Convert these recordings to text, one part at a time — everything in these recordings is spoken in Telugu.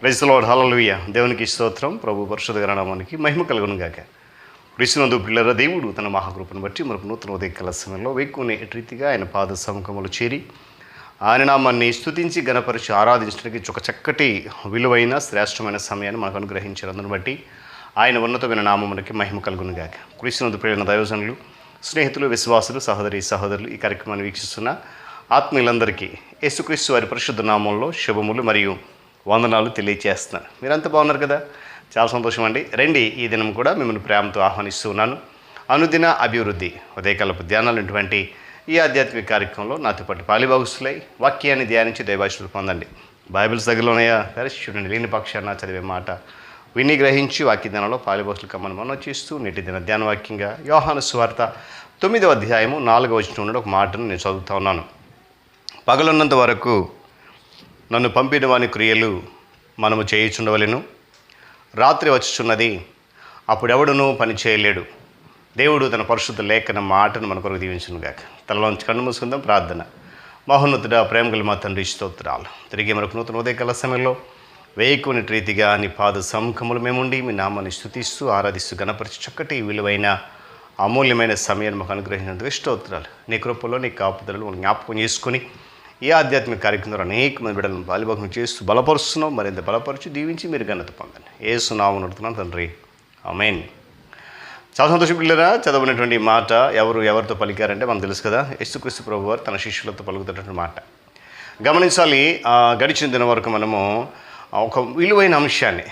ప్రైజ్లో హలలుయ దేవునికి స్తోత్రం ప్రభు పరిశుద్ధ గణనామానికి మహిమ కలుగునుగాక కృష్ణందు పిల్లల దేవుడు తన మహాకృపను బట్టి మనకు నూతన ఉదయ కల సమయంలో వేక్కునే రీతిగా ఆయన పాద సముఖములు చేరి ఆయన నామాన్ని స్తుతించి గణపరిచి ఆరాధించడానికి ఒక చక్కటి విలువైన శ్రేష్టమైన సమయాన్ని మనకు అనుగ్రహించినందును బట్టి ఆయన ఉన్నతమైన నామమునకి మహిమ కలుగును గాక. కృష్ణందు ప్రియులైన దైవజనులు స్నేహితులు విశ్వాసులు సహోదరి సహోదరులు ఈ కార్యక్రమాన్ని వీక్షిస్తున్న ఆత్మీయులందరికీ యేసుక్రీస్తు వారి పరిశుద్ధ నామంలో శుభములు మరియు వందనాలు తెలియచేస్తున్నాను. మీరంతా బాగున్నారు కదా? చాలా సంతోషం అండి. రండి ఈ దినం కూడా మిమ్మల్ని ప్రేమతో ఆహ్వానిస్తూ ఉన్నాను. అనుదిన అభివృద్ధి ఉదయకాలపు ధ్యానాలటువంటి ఈ ఆధ్యాత్మిక కార్యక్రమంలో నాతో పాటు పాలిభాగస్తులై వాక్యాన్ని ధ్యానించి దైవాశులు పొందండి. బైబిల్స్ దగ్గరలో ఉన్నాయా? సరే చూడండి లేని పక్షాన చదివే మాట. విని గ్రహించి వాక్య ధ్యానంలో పాలిభాషలు కమ్మని మనం చేస్తూ నేటి దిన ధ్యాన వాక్యంగా యోహాను స్వార్త తొమ్మిదవ అధ్యాయము నాలుగవ వచ్చిన ఒక మాటను నేను చదువుతా ఉన్నాను. పగలున్నంత వరకు నన్ను పంపిన వాని క్రియలు మనము చేయుచుండవలను. రాత్రి వచ్చుచున్నది అప్పుడెవడునూ పని చేయలేడు. దేవుడు తన పరిశుద్ధ లేఖన మాటను మన కొరకు దీవించునుగాక. తలలోంచి కన్ను మూసుకుందాం ప్రార్థన. మహోన్నతుడ ప్రేమగల మా తండ్రి స్తోత్రాలు. తిరిగి మనకు నూతన ఉదయకాల సమయంలో వేయకుని రీతిగా నీ పాద సముఖములు మేముండి మీ నామాన్ని స్థుతిస్తూ ఆరాధిస్తూ గణపరిచి చక్కటి విలువైన అమూల్యమైన సమయాన్ని మాకు అనుగ్రహించినందుకు స్తోత్రాలు. నీ కృపలో నీ కాపుదలను జ్ఞాపకం చేసుకుని ఈ ఆధ్యాత్మిక కార్యక్రమంలో అనేక మంది బిడ్డలను బాలిభాగం చేస్తూ బలపరుస్తున్నాం. మరింత బలపరిచి దీవించి మీరు ఘనత పొందండి. ఏ సునామం అడుగుతున్నాను తండ్రి. అమేన్ చాలా సంతోషం పిల్లరా చదవనటువంటి మాట ఎవరు ఎవరితో పలికారంటే మనకు తెలుసు కదా యేసుక్రీస్తు ప్రభు వారు తన శిష్యులతో పలుకుతున్నటువంటి మాట. గమనించాలి గడిచిన దినం వరకు మనము ఒక విలువైన అంశాన్ని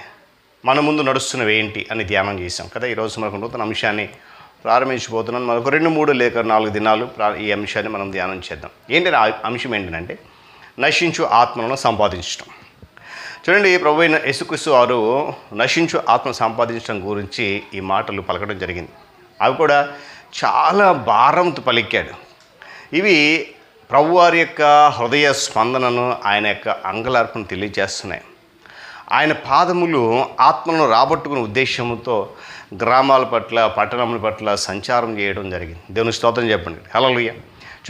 మన ముందు నడుస్తున్నవి ఏంటి అని ధ్యానం చేశాం కదా. ఈరోజు మనకు నూతన అంశాన్ని ప్రారంభించబోతున్నాను మనకు రెండు మూడు లేక నాలుగు దినాలు ప్రా- ఈ అంశాన్ని మనం ధ్యానం చేద్దాం. ఏంటి ఆ అంశం ఏంటంటే నశించు ఆత్మలను సంపాదించడం చూడండి ప్రభు అయిన యేసుక్రీస్తు వారు నశించు ఆత్మ సంపాదించడం గురించి ఈ మాటలు పలకడం జరిగింది. అవి కూడా చాలా భారంతో పలికాడు. ఇవి ప్రభువారి యొక్క హృదయ స్పందనను ఆయన యొక్క అంగలార్పును తెలియజేస్తున్నాయి. ఆయన పాదములు ఆత్మలను రాబట్టుకునే ఉద్దేశంతో గ్రామాల పట్ల పట్టణముల పట్ల సంచారం చేయడం జరిగింది. దేవుని స్తోత్రం చెప్పండి. హలలుయ్య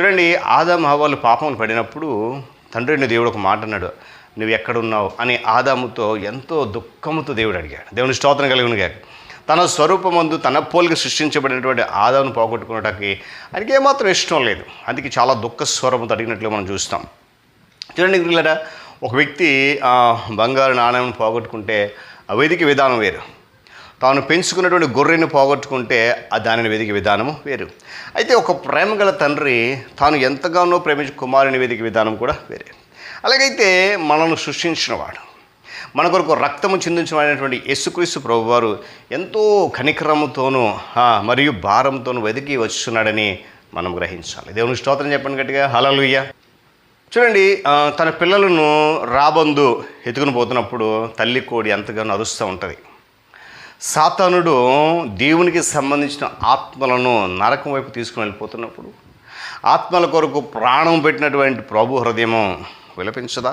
చూడండి ఆదాము హవాలు పాపములు పడినప్పుడు తండ్రిని దేవుడు ఒక మాట అన్నాడు నువ్వు ఎక్కడున్నావు? అని ఆదాముతో ఎంతో దుఃఖముతో దేవుడు అడిగాడు. దేవుని స్తోత్రం కలిగి గారు తన స్వరూపమందు తన పోలిక సృష్టించబడినటువంటి ఆదాను పోగొట్టుకున్నటానికి ఆయనకి ఏమాత్రం ఇష్టం లేదు. అందుకే చాలా దుఃఖ స్వరంతో అడిగినట్లు మనం చూస్తాం. చూడండి పిల్లరా ఒక వ్యక్తి బంగారు నాణ్యం పోగొట్టుకుంటే ఆ వెదికి విధానం వేరు. తాను పెంచుకున్నటువంటి గొర్రెను పోగొట్టుకుంటే ఆ దానిని వెదికి విధానము వేరు. అయితే ఒక ప్రేమ గల తండ్రి తాను ఎంతగానో ప్రేమించి కుమారుని వెదికి విధానం కూడా వేరే. అలాగైతే మనల్ని సృష్టించినవాడు మన కొరకు రక్తము చిందించబడినటువంటి యేసుక్రీస్తు ప్రభువారు ఎంతో కనికరముతోనూ మరియు భారంతోనూ వెతికి వస్తున్నాడని మనం గ్రహించాలి. దేవుని స్తోత్రం చెప్పండి గట్టిగా. హలలుయ్య చూడండి తన పిల్లలను రాబందు ఎత్తుకుని పోతున్నప్పుడు తల్లి కోడి ఎంతగానో అరుస్తూ ఉంటుంది. సాతానుడు దేవునికి సంబంధించిన ఆత్మలను నరకం వైపు తీసుకుని వెళ్ళిపోతున్నప్పుడు ఆత్మల కొరకు ప్రాణం పెట్టినటువంటి ప్రభు హృదయం విలపించదా?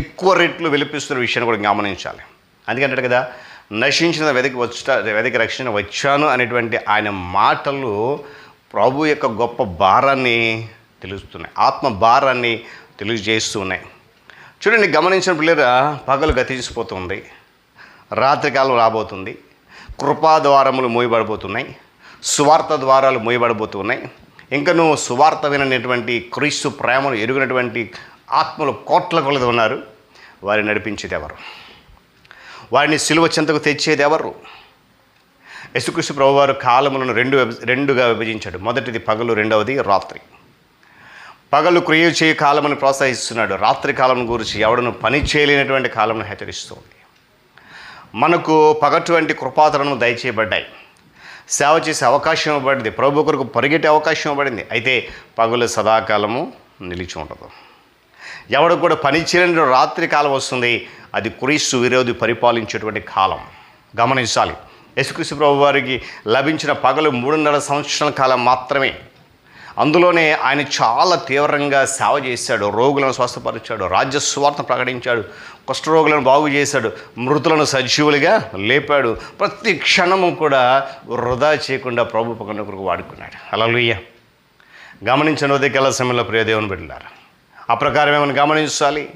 ఎక్కువ రేట్లు విలపిస్తున్న విషయాన్ని కూడా గమనించాలి. అందుకంటే కదా నశించిన వెదకి వచ్చట వెదకి రక్షణ వచ్చాను అనేటువంటి ఆయన మాటలు ప్రభు యొక్క గొప్ప భారాన్ని తెలుస్తున్నాయి. ఆత్మ భారాన్ని తెలియజేస్తూ ఉన్నాయి. చూడండి గమనించిన పిల్లల పగలు గతించిపోతుంది. రాత్రికాలం రాబోతుంది. కృపా ద్వారములు మూయబడబోతున్నాయి. సువార్త ద్వారాలు మూయబడబోతున్నాయి. ఇంకా నువ్వు సువార్త వినటువంటి క్రీస్తు ప్రేమను ఎరుగినటువంటి ఆత్మలు కోట్ల కొలది ఉన్నారు. వారిని నడిపించేది ఎవరు వారిని సిలువ చెంతకు తెచ్చేది ఎవరు యశుకృష్ణ ప్రభువారు కాలములను రెండు రెండుగా విభజించాడు. మొదటిది పగలు రెండవది రాత్రి. పగలు క్రియ చేయ కాలమని ప్రోత్సహిస్తున్నాడు. రాత్రి కాలం గురించి ఎవడను పని చేయలేనటువంటి కాలంను హెచ్చరిస్తుంది మనకు పగటువంటి కృపాతలను దయచేయబడ్డాయి. సేవ చేసే అవకాశం ఇవ్వబడింది. ప్రభు కొరకు పరిగెట్టే అవకాశం ఇవ్వబడింది. అయితే పగులు సదాకాలము నిలిచి ఉండదు. ఎవడు కూడా పని చేయలేని రాత్రి కాలం వస్తుంది. అది క్రీస్తు విరోధి పరిపాలించేటువంటి కాలం. గమనించాలి. యేసుక్రీస్తు ప్రభు వారికి లభించిన పగలు మూడున్నర సంవత్సరాల కాలం మాత్రమే. అందులోనే ఆయన చాలా తీవ్రంగా సేవ చేశాడు రోగులను స్వస్థపరిచాడు రాజ్యస్వార్థం ప్రకటించాడు కుష్ఠరోగులను బాగు చేశాడు మృతులను సజీవులుగా లేపాడు. ప్రతి క్షణము కూడా వృధా చేయకుండా ప్రభు పక్కన కొరకు వాడుకున్నాడు. అలలుయ్య గమనించిన ఉదయకాల సమయంలో ప్రియదేవుని బిడ్డలారా ఆ ప్రకారం ఏమైనా గమనించాలి?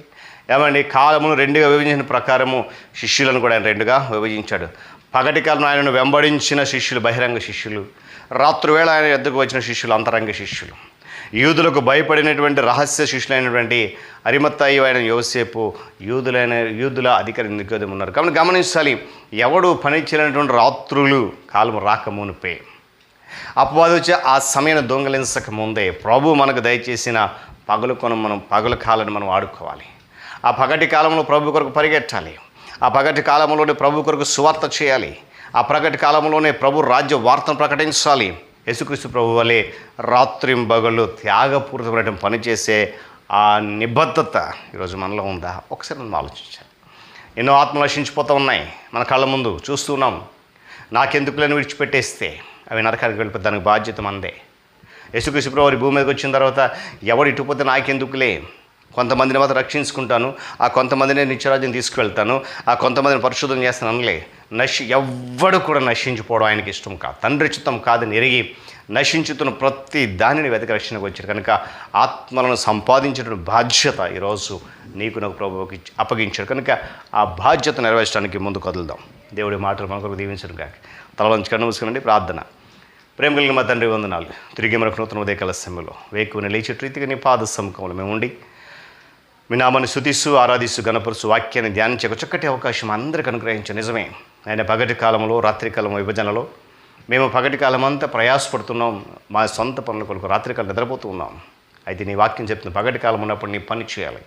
ఏమండి కాలమును రెండుగా విభజించిన ప్రకారము శిష్యులను కూడా ఆయన రెండుగా విభజించాడు. పగటి కాలం ఆయనను వెంబడించిన శిష్యులు బహిరంగ శిష్యులు. రాత్రివేళ ఆయన ఎద్దుకు వచ్చిన శిష్యులు అంతరంగ శిష్యులు. యూదులకు భయపడినటువంటి రహస్య శిష్యులైనటువంటి అరిమత్తాయి ఆయన యోసేపు యూదులైన యూదుల అధికారి నికోదం ఉన్నారు. కాబట్టి గమనించాలి ఎవడు పని చేయనటువంటి రాత్రులు కాలం రాకమునిపే అపవాది వచ్చి ఆ సమయాన్ని దొంగలించక ముందే ప్రభు మనకు దయచేసిన పగలు కొను మనం పగల కాలను మనం వాడుకోవాలి ఆ పగటి కాలంలో ప్రభు కొరకు పరిగెట్టాలి. ఆ పగటి కాలంలోనే ప్రభు కొరకు సువార్త చేయాలి. ఆ ప్రగటి కాలంలోనే ప్రభు రాజ్య వార్తను ప్రకటించాలి. యేసుక్రీస్తు ప్రభు వలె రాత్రింబగలు త్యాగపూరితమైన పనిచేసే ఆ నిబద్ధత ఈరోజు మనలో ఉందా? ఒకసారి మనం ఆలోచించాలి. ఎన్నో ఆత్మలు నశించిపోతూ ఉన్నాయి. మన కళ్ళ ముందు చూస్తున్నాం నాకెందుకులని విడిచిపెట్టేస్తే? అవి నరకానికి వెళ్ళిపోతే దానికి బాధ్యత మందే. యేసుక్రీస్తు ప్రభు వారి భూమి మీదకి వచ్చిన తర్వాత ఎవడు ఇటుపోతే నాకెందుకులే? కొంతమందిని మాత్రం రక్షించుకుంటాను. ఆ కొంతమందిని నిత్యరాజ్యం తీసుకువెళ్తాను. ఆ కొంతమందిని పరిశుద్ధం చేస్తాను అనలే. నశి ఎవ్వడు కూడా నశించిపోవడం ఆయనకి ఇష్టం కాదు. తండ్రి చిత్తం కాదని ఎరిగి నశించుతున్న ప్రతి దానిని వెతక రక్షణకు వచ్చారు. కనుక ఆత్మలను సంపాదించిన బాధ్యత ఈరోజు నీకు నాకు ప్రభువుకి అప్పగించాడు కనుక ఆ బాధ్యత నెరవేర్చడానికి ముందు కదులుదాం. దేవుడి మాటలు మనకు దీవించడం కాక తలలోంచి కన్ను ప్రార్థన. ప్రేమ కలిగిన మా తండ్రి వందనాలు. తిరిగి మనకు నూతన ఉదయకాల సమయంలో వేకువని లేచేట రీతిగా నీ పాద సముఖంలో మేము ఉండి మీ నామని శుతిస్తూ ఆరాధిస్తూ గణపరుస్తూ వాక్యాన్ని ధ్యానించే ఒక చక్కటి అవకాశం అందరికి అనుగ్రహించే. నిజమే. ఆయన పగటి కాలంలో రాత్రి కాలం విభజనలో మేము పగటి కాలం అంతా ప్రయాసపడుతున్నాం. మా సొంత పనుల కొరకు రాత్రికాలం నిద్రపోతూ ఉన్నాం. అయితే నీ వాక్యం చెప్తున్న పగటి కాలం ఉన్నప్పుడు నీ పని చేయాలి.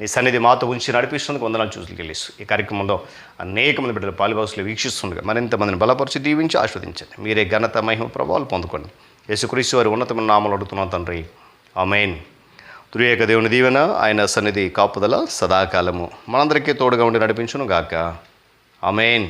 నీ సన్నిధి మాతో ఉంచి నడిపిస్తున్నందుకు వందనాలు చూసి గెలిస్తూ. ఈ కార్యక్రమంలో అనేక మంది బిడ్డలు పాలుబాసులు వీక్షిస్తుండగా మరింత మందిని బలపరిచి దీవించి ఆస్వాదించండి. మీరే ఘనత మహిమ ప్రభావాలు పొందుకోండి. యేసుక్రీస్తు వారి ఉన్నతమైన నామలు అడుగుతున్నాం తండ్రి. మెయిన్ త్రియేక దేవుని దీవెన ఆయన సన్నిధి కాపుదల సదాకాలము. మనందరికీ తోడుగా ఉండి నడిపించును గాక అమేన్